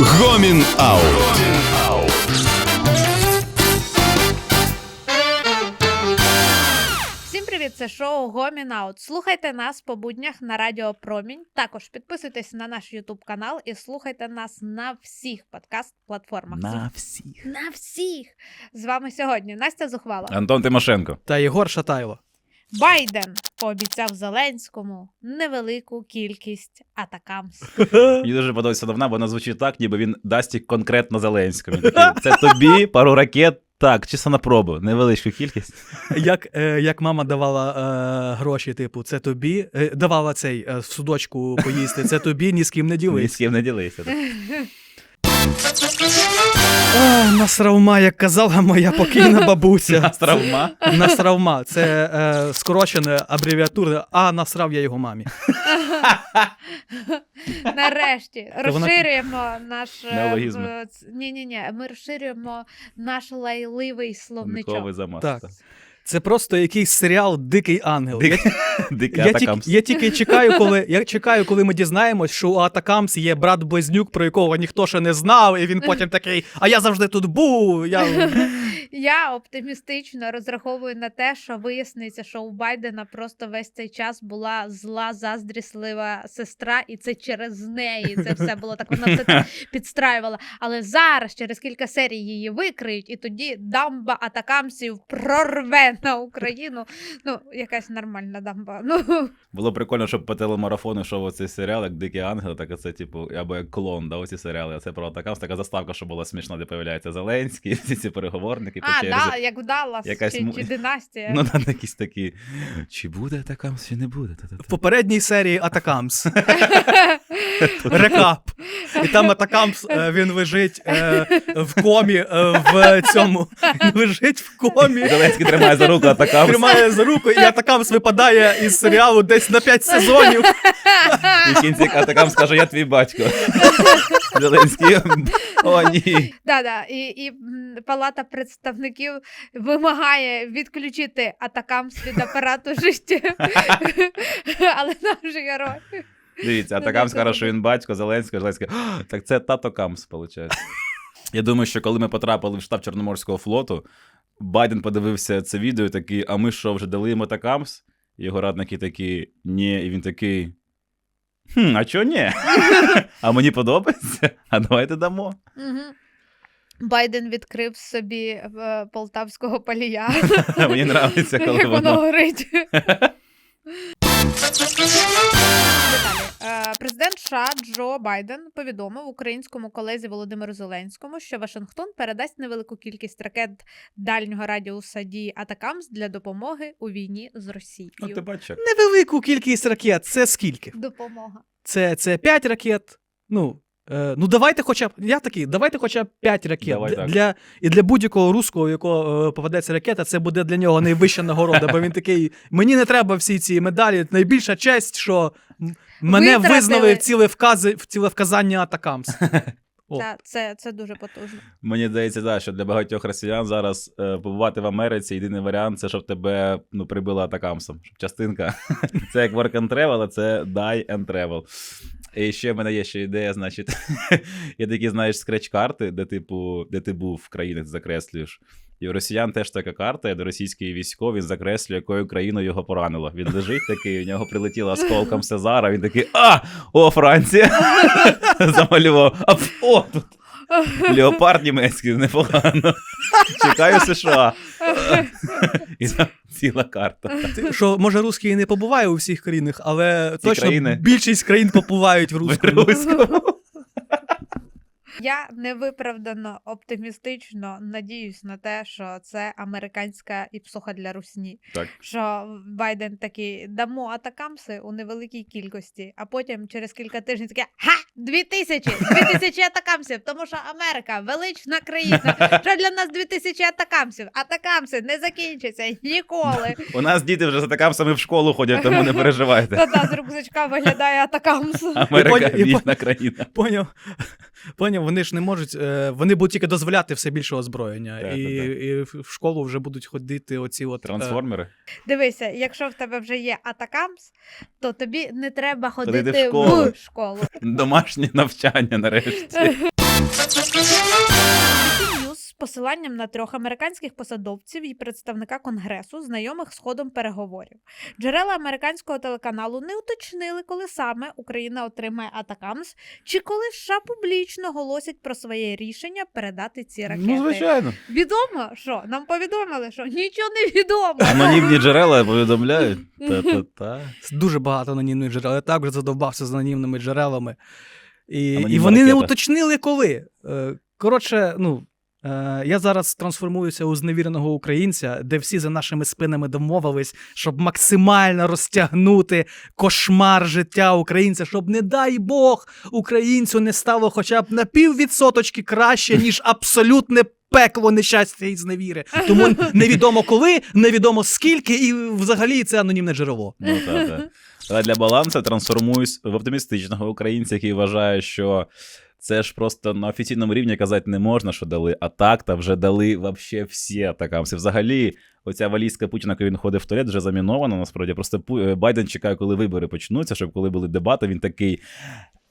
Гомін Аут. Всім привіт! Це шоу Гомін Аут. Слухайте нас по буднях на Радіо Промінь. Також підписуйтесь на наш Ютуб канал і слухайте нас на всіх подкаст-платформах. На всіх. На всіх! З вами сьогодні Настя Зухвала. Антон Тимошенко. Та Єгор Шатайло. Байден пообіцяв Зеленському невелику кількість атакамс. Мені дуже подобається давна, бо вона звучить так, ніби він дасть їх конкретно Зеленському. Він такий, Це тобі пару ракет. Так, чисто на пробу, невеличку кількість. Як, е, як мама давала е, гроші, типу, це тобі, е, давала цей е, в судочку поїсти, це тобі, ні з ким не Ні з ким не ділися. так. А, насравма, як казала моя покійна бабуся. Насравма? Насравма. Це е, скорочене абревіатура, а насрав я його мамі. Нарешті розширюємо наш Неологізми. ні, ні, ні. Ми розширюємо наш лайливий словничок. Замас. Так. Це просто якийсь серіал Дикий ангел. Я, Дикий я, тільки, я тільки чекаю, коли я чекаю, коли ми дізнаємось, що у Атакамс є брат Близнюк, про якого ніхто ще не знав, і він потім такий: А я завжди тут був. Я... Я оптимістично розраховую на те, що виясниться, що у Байдена просто весь цей час була зла, заздріслива сестра, і це через неї це все було так. Вона все так підстраювала. Але зараз, через кілька серій, її викриють, і тоді дамба атакамсів прорве на Україну. Ну, якась нормальна дамба. Ну Було прикольно, щоб по телемарафону йшов оцей серіал, як Дикий Ангел, так це, типу, або як клон, да, оці серіали. Це про атакамс, така заставка, що була смішна, де появляється Зеленський, всі ці переговорники по а, через... да, як Даллас Якась чи, чи династія. Ну, там якісь такі. Чи буде атакамс, чи не буде? Та-та-та. В попередній серії Атакамс. Рекап. І там Атакамс е, він лежить е, в комі е, в цьому. Лежить в комі. Зеленський тримає за руку атакамс. Тримає за руку, і Атакамс випадає із серіалу десь на 5 сезонів. І в кінці атакамс каже, я твій батько. Зеленський. О, ні. Да, да. І, і Палата представників вимагає відключити атакамс від апарату життя. Але наш герой. Дивіться, атакамс да, каже, що він батько, Зеленський, Зеленський. «А, Так це тато Камс, виходить. Я думаю, що коли ми потрапили в штаб Чорноморського флоту, Байден подивився це відео і такий, а ми що, вже дали йому атакамс? Його радники такі, ні, і він такий. Хм, а чого ні? А мені подобається? А давайте дамо. Угу. Байден відкрив собі е, полтавського палія. Мені подобається, коли Як воно воно. горить. США Джо Байден повідомив українському колезі Володимиру Зеленському, що Вашингтон передасть невелику кількість ракет дальнього радіуса дії Атакамс для допомоги у війні з Ну, ти Росією. бачиш. Невелику кількість ракет. Це скільки? Допомога. Це, це 5 ракет. Ну, е, ну давайте хоча б. Я такий, давайте хоча б 5 ракет. Давай Для, так. для, і для будь-якого руського, у якого е, попадеться ракета, це буде для нього найвища нагорода. Бо він такий: мені не треба всі ці медалі. Найбільша честь, що м- мене Витратили. визнали в ціле, вкази, в ціле вказання Атакамс. О. Це, це дуже потужно. Мені здається, да, що для багатьох росіян зараз е, побувати в Америці єдиний варіант це щоб тебе ну, прибили атакамсом. Щоб частинка. це як work and travel, а це die and travel. І ще в мене є ще ідея, значить, є такі, знаєш, скреч-карти, де, типу, де ти був в країнах закреслюєш. І у росіян теж така карта, де російський військовий він закреслює, якою країною його поранило. Він лежить такий, у нього прилетіло осколком Сезара, він такий, а, о, Франція! Замалював. А, о, тут Леопард німецький, непогано. Чекаю США. І там ціла карта. Що, може, русський і не побуває у всіх країнах, але Ці точно країни. більшість країн побувають в русському. Руському. Я невиправдано оптимістично надіюсь на те, що це американська іпсуха для русні. Так. Що Байден такий дамо атакамси у невеликій кількості, а потім через кілька тижнів таке ха! Дві тисячі! Дві тисячі атакамсів! Тому що Америка велична країна. Що для нас дві тисячі атакамсів? Атакамси не закінчаться ніколи. У нас діти вже за атакамсами в школу ходять, тому не переживайте. Та-та з рюкзачка виглядає атакамс. Америка І вільна країна. Поняв. Поняв, вони ж не можуть, е, вони будуть тільки дозволяти все більше озброєння. Так, і, так, так. і в школу вже будуть ходити оці от. е, Трансформери. Дивися, якщо в тебе вже є атакамс, то тобі не треба Ходити в в школу. школу. Домашнє навчання нарешті. Посиланням на трьох американських посадовців і представника конгресу, знайомих з ходом переговорів. Джерела американського телеканалу не уточнили, коли саме Україна отримає Атакамс, чи коли США публічно голосять про своє рішення передати ці ракети. Ну, звичайно. Відомо, що нам повідомили, що нічого не відомо. Анонімні джерела повідомляють. Та-та-та. Дуже багато анонімних джерел. Я так вже задовбався з анонімними джерелами. І, Анонімна і вони не уточнили, коли. Е, Коротше, ну. Е, Я зараз трансформуюся у зневіреного українця, де всі за нашими спинами домовились, щоб максимально розтягнути кошмар життя українця, щоб, не дай Бог, українцю не стало хоча б на піввідсоточки краще, ніж абсолютне пекло нещастя і зневіри. Тому невідомо коли, невідомо скільки, і взагалі це анонімне джерело. Ну, та, та. Але для балансу трансформуюсь в оптимістичного українця, який вважає, що це ж просто на офіційному рівні казати не можна, що дали, а так та вже дали вообще всі атакамси. Взагалі, оця валізка Путіна, коли він ходив в туалет, вже замінована. Насправді просто е, Байден чекає, коли вибори почнуться, щоб коли були дебати, він такий.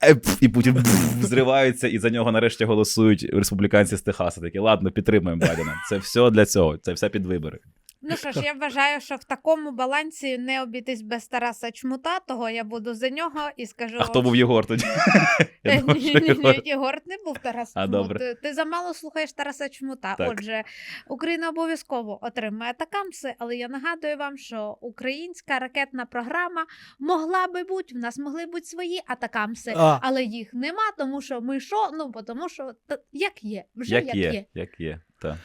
«Е, І Путін пф, взривається, і за нього нарешті голосують республіканці з Техаса. Такі, ладно, підтримуємо Байдена. Це все для цього, це все під вибори. Ну що ж, я вважаю, що в такому балансі не обійтись без Тараса Чмута, того я буду за нього і скажу. А хто був Єгор тоді? Ні, Єгор. не був Тарас Чмут. Ти, замало слухаєш Тараса Чмута. Отже, Україна обов'язково отримає атакамси, але я нагадую вам, що українська ракетна програма могла би бути, в нас могли бути свої атакамси, але їх нема, тому що ми що? Ну, тому що як є, вже Як є. як є. Так.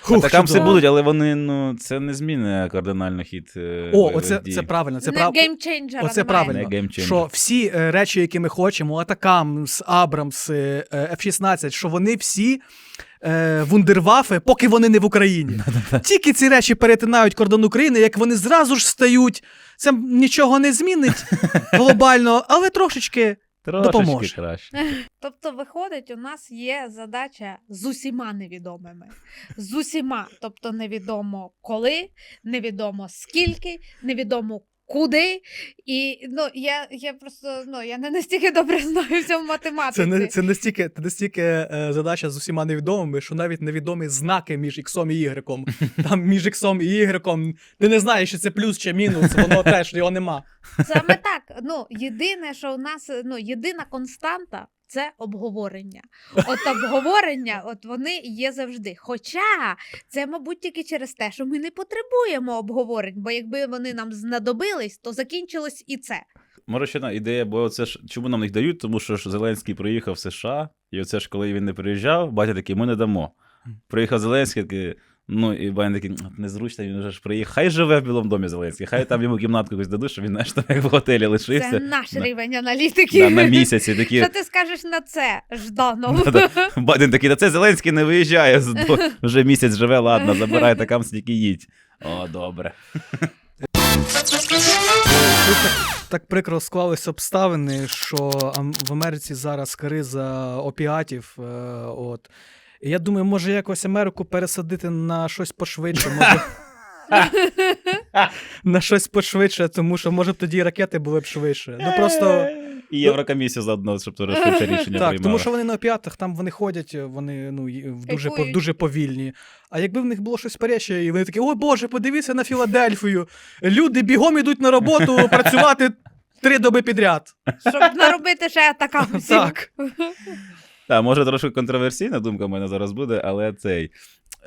Хух, Атакамси чудово. будуть, але вони, ну, це не змінює кардинально хід. е, О, оце дій. це правильно. Це прав... геймченджера Оце немає. правильно. Не. Що всі е, речі, які ми хочемо, Атакамс, Абрамс, е, F-16, що вони всі е, вундервафи, поки вони не в Україні. Тільки ці речі перетинають кордон України, як вони зразу ж стають. Це нічого не змінить глобально, але трошечки. Трошечки допоможе. краще. Тобто, виходить, у нас є задача з усіма невідомими. З усіма. Тобто, невідомо коли, невідомо скільки, невідомо куди. І ну, я, я просто ну, я не настільки добре знаю в цьому математиці. Це, не, це настільки, це настільки е, задача з усіма невідомими, що навіть невідомі знаки між іксом і ігреком. Там між іксом і ігреком ти не знаєш, чи це плюс чи мінус, воно теж його нема. Саме так. Ну, єдине, що у нас ну, єдина константа. Це обговорення. От обговорення, от вони є завжди. Хоча це, мабуть, тільки через те, що ми не потребуємо обговорень, бо якби вони нам знадобились, то закінчилось і це. Може, ще одна ідея, бо це ж чому нам їх дають, тому що ж Зеленський приїхав в США, і оце ж коли він не приїжджав, батя такий, ми не дамо. Приїхав Зеленський, такий, ну і Байден такий, незручно, він вже ж приїхав. Хай живе в Білому домі Зеленський, хай там йому кімнатку якусь дадуть, щоб він знаєш, там як в готелі лишився. Це наш на- рівень аналітики. Да, на місяці такі. Що ти скажеш на це, Жданов? Да-да. Байден такий, та це Зеленський не виїжджає. з- Вже місяць живе, ладно, забирай такам стільки їдь. О, добре. Тут так, так прикро склались обставини, що в Америці зараз криза опіатів. Е, от. Я думаю, може якось Америку пересадити на щось пошвидше. Може... на щось пошвидше, тому що може б тоді і ракети були б швидше. Ну просто І Єврокомісію заодно, щоб теж швидше рішення так, приймали. тому що вони на опіатах, там вони ходять, вони ну в дуже, по- дуже повільні. А якби в них було щось переще, і вони такі, ой Боже, подивіться на Філадельфію. Люди бігом ідуть на роботу працювати три доби підряд. Щоб наробити ще така. Так. Так, може трошки контроверсійна думка в мене зараз буде, але цей.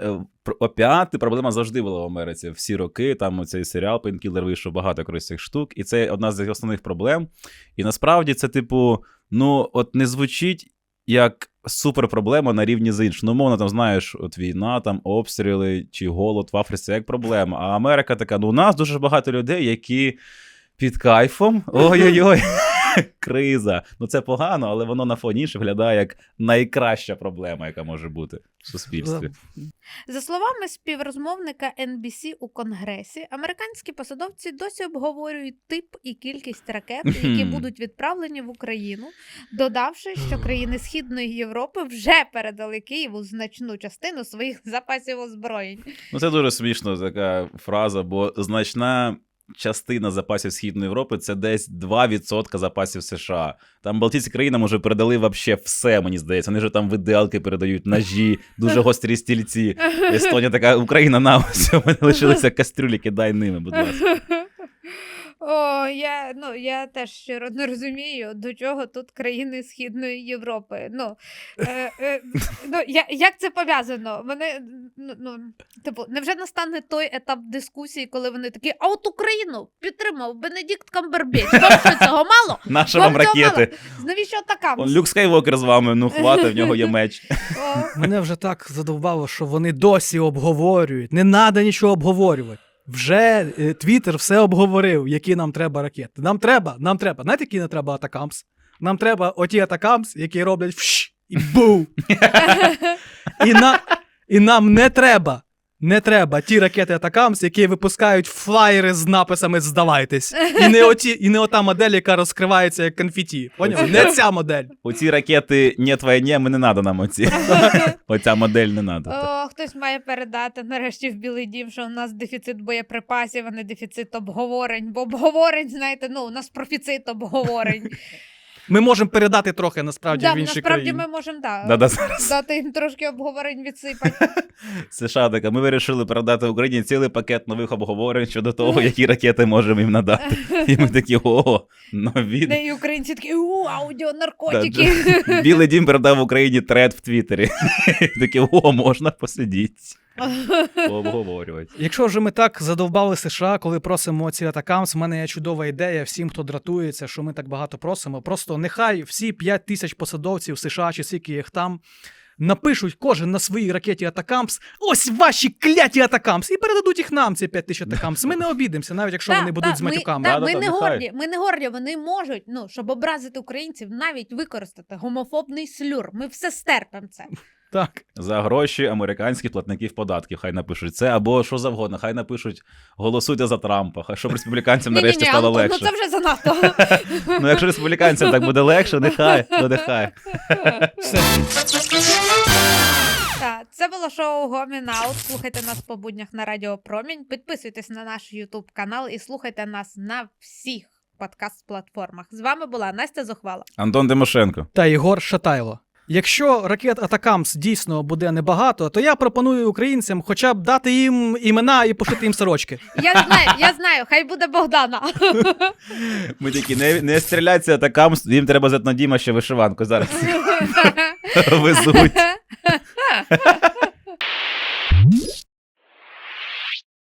е, Опіати проблема завжди була в Америці. Всі роки там цей серіал Пейнкілер вийшов багато корисних штук, і це одна з основних проблем. І насправді це, типу, ну, от не звучить як суперпроблема на рівні з іншим. Ну, мовно, там знаєш, от війна, там обстріли чи голод в Африці як проблема. А Америка така: ну, у нас дуже багато людей, які під кайфом. Ой-ой-ой. Криза. Ну це погано, але воно на фоні виглядає як найкраща проблема, яка може бути в суспільстві. За словами співрозмовника NBC у Конгресі, американські посадовці досі обговорюють тип і кількість ракет, які будуть відправлені в Україну, додавши, що країни Східної Європи вже передали Києву значну частину своїх запасів озброєнь. Ну це дуже смішно така фраза, бо значна частина запасів Східної Європи це десь 2% запасів США. Там Балтійські країни може передали вообще все, мені здається. Вони ж там виделки передають, ножі, дуже гострі стільці. Естонія така, Україна на ось, у мене лишилися кастрюлі, кидай ними, будь ласка. О, я, ну, я теж щиро не розумію, до чого тут країни Східної Європи. Ну, е, е, ну я, як це пов'язано? Вони, ну, ну, типу, невже настане той етап дискусії, коли вони такі, а от Україну підтримав Бенедикт Камбербіч. Вам що цього мало? Наша Вам вам ракети. Навіщо така? Он Люк Скайвокер з вами, ну хватить, в нього є меч. Мене вже так задовбало, що вони досі обговорюють. Не треба нічого обговорювати. Вже е, Твіттер все обговорив, які нам треба ракети. Нам треба, нам треба. Знаєте, які не треба атакамс? Нам треба оті атакамс, які роблять вш і бу. І, на, і нам не треба. Не треба ті ракети Атакамс, які випускають флаєри з написами Здавайтесь. І не оті, і не ота модель, яка розкривається як конфеті. Поняв? Не ця модель. Оці ракети «Нет війні», ми не надо нам оці. Оця модель не надо. О, хтось має передати нарешті в Білий Дім, що у нас дефіцит боєприпасів, а не дефіцит обговорень. Бо обговорень, знаєте, ну, у нас профіцит обговорень. Ми можемо передати трохи насправді Да, в інші насправді країни. ми можемо да, Да-да, зараз. дати їм трошки обговорень відсипати. США така, ми вирішили передати Україні цілий пакет нових обговорень щодо того, які ракети можемо їм надати. І ми такі, о, нові. Де і українці такі, у, аудіо, наркотики. Білий дім передав Україні тред в Твіттері. Такі, о, можна посидіти, пообговорювати. Якщо вже ми так задовбали США, коли просимо ці атакамс, в мене є чудова ідея всім, хто дратується, що ми так багато просимо. Просто нехай всі 5 тисяч посадовців США чи скільки їх там. Напишуть кожен на своїй ракеті Атакамс, ось ваші кляті Атакамс, і передадуть їх нам, ці 5 тисяч Атакамс. Ми не обідемося, навіть якщо вони будуть з матюками. Ми, ми не горді, ми не горді, вони можуть, ну, щоб образити українців, навіть використати гомофобний слюр. Ми все стерпимо це. Так. За гроші американських платників податків хай напишуть це або що завгодно. Хай напишуть голосуйте за Трампа, хай щоб республіканцям нарешті Ні-ні-ні, стало Антон, легше. ну це вже занадто. Ну, якщо республіканцям так буде легше, нехай, ну нехай. Так, це було шоу Гомін Аут. Слухайте нас по буднях на Радіо Промінь. Підписуйтесь на наш Ютуб канал і слухайте нас на всіх подкаст-платформах. З вами була Настя Зухвала. Антон Тимошенко. Та Ігор Шатайло. Якщо ракет Атакамс дійсно буде небагато, то я пропоную українцям хоча б дати їм імена і пошити їм сорочки. Я знаю, я знаю, хай буде Богдана. Ми такі, не, не стріляйте Атакамс, їм треба з етнодіма ще вишиванку зараз везуть.